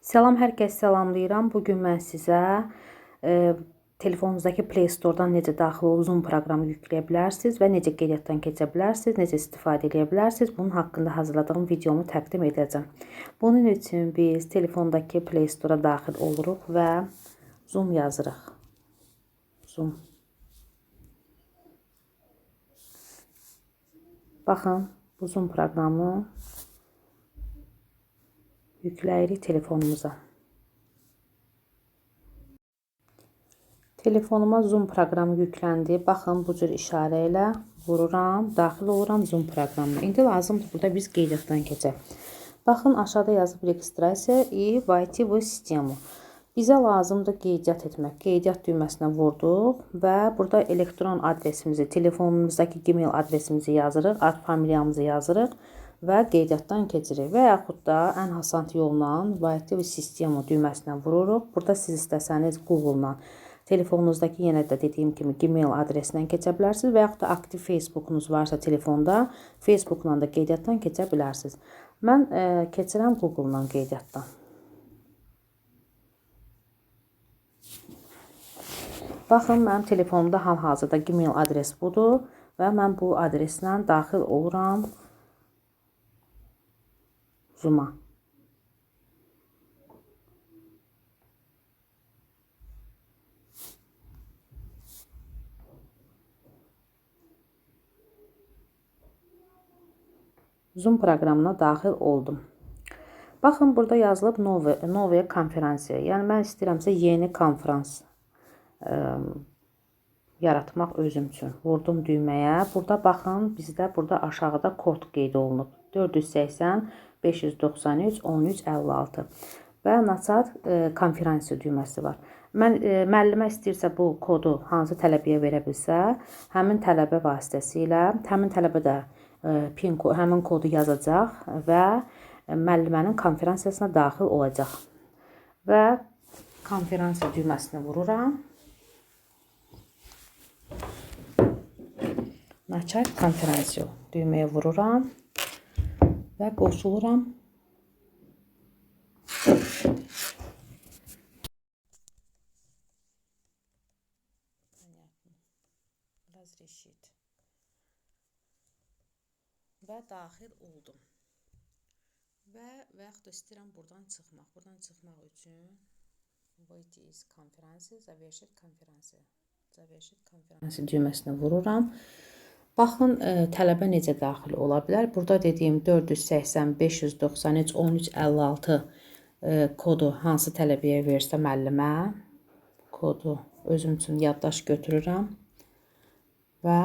Salam, hər kəs salamlayıram. Bu gün mən sizə e, telefonunuzdakı Play Store-dan necə daxil olub Zoom proqramı yükləyə bilərsiniz və necə qeydiyyatdan keçə bilərsiniz, necə istifadə edə bilərsiniz. Bunun haqqında hazırladığım videomu təqdim edəcəm. Bunun üçün biz telefondakı Play Store-a daxil oluruq və Zoom yazırıq. Zoom. Baxın, bu Zoom proqramı yükləyirik telefonumuza. Telefonuma Zoom proqramı yükləndi. Baxın, bu cür işarə ilə vururam, daxil oluram Zoom proqramına. İndi lazımdır burada biz qeydiyyatdan keçək. Baxın, aşağıda yazıb registrasiya i VTV sistemi. Bizə lazımdır qeydiyyat etmək. Qeydiyyat düyməsinə vurduq və burada elektron adresimizi, telefonumuzdakı gmail adresimizi yazırıq, ad familiyamızı yazırıq və qeydiyyatdan keçirik. Və yaxud da ən asan yolla Vayeti və sistemu düyməsinə vururuq. Burada siz istəsəniz Google-la telefonunuzdakı yenə də dediyim kimi Gmail adresindən keçə bilərsiniz və yaxud da aktiv Facebookunuz varsa telefonda Facebook-la da qeydiyyatdan keçə bilərsiniz. Mən e, keçirəm Google-la qeydiyyatdan. Baxın, mənim telefonumda hal-hazırda Gmail adres budur və mən bu adreslə daxil oluram Zoom-a. Zoom proqramına daxil oldum. Baxın, burada yazılıb Nove, Novaya konferansiya. Yəni, mən istəyirəmsə yeni konferans ə, yaratmaq özüm üçün. Vurdum düyməyə. Burada baxın, bizdə burada aşağıda kod qeyd olunub. 480 593 13 56 və Naçar e, konferansiya düyməsi var. Mən e, müəllimə istəyirsə bu kodu hansı tələbəyə verə bilsə, həmin tələbə vasitəsilə həmin tələbə də e, PIN həmin kodu yazacaq və müəllimənin konferansiyasına daxil olacaq. Və konferansiya düyməsinə vururam. Naçar konferansiya düyməyə vururam və qoşuluram. Razрешить. Və daxil oldum. Və və yaxud da istəyirəm buradan çıxmaq. Buradan çıxmaq üçün выйти из конференции, завершить конференцию. Завершить конференцию düyməsinə vururam. Baxın, ə, tələbə necə daxil ola bilər? Burada dediyim 480 593 13 56 ə, kodu hansı tələbəyə versə müəllimə kodu özüm üçün yaddaş götürürəm və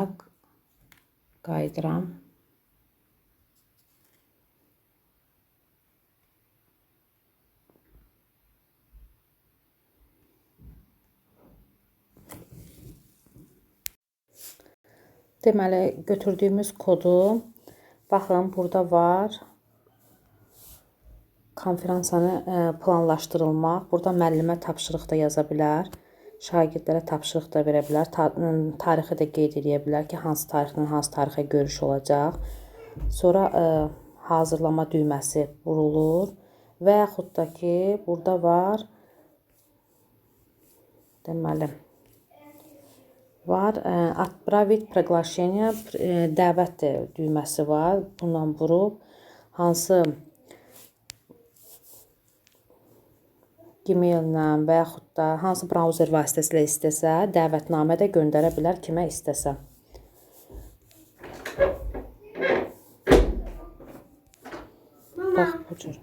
qayıdıram. Deməli, götürdüyümüz kodu baxın, burada var. Konferansiyanı e, planlaşdırılmaq. Burada müəllimə tapşırıq da yaza bilər. Şagirdlərə tapşırıq da verə bilər. Ta tarixi də qeyd edə bilər ki, hansı tarixdən hansı tarixə görüş olacaq. Sonra e, hazırlama düyməsi vurulur və yaxud da ki, burada var deməli var. Отправить приглашение dəvət düyməsi var. Bundan vurub hansı Gmail-lə və yaxud da hansı brauzer vasitəsilə istəsə, dəvətnamə də göndərə bilər kimə istəsə. Bax bu cür.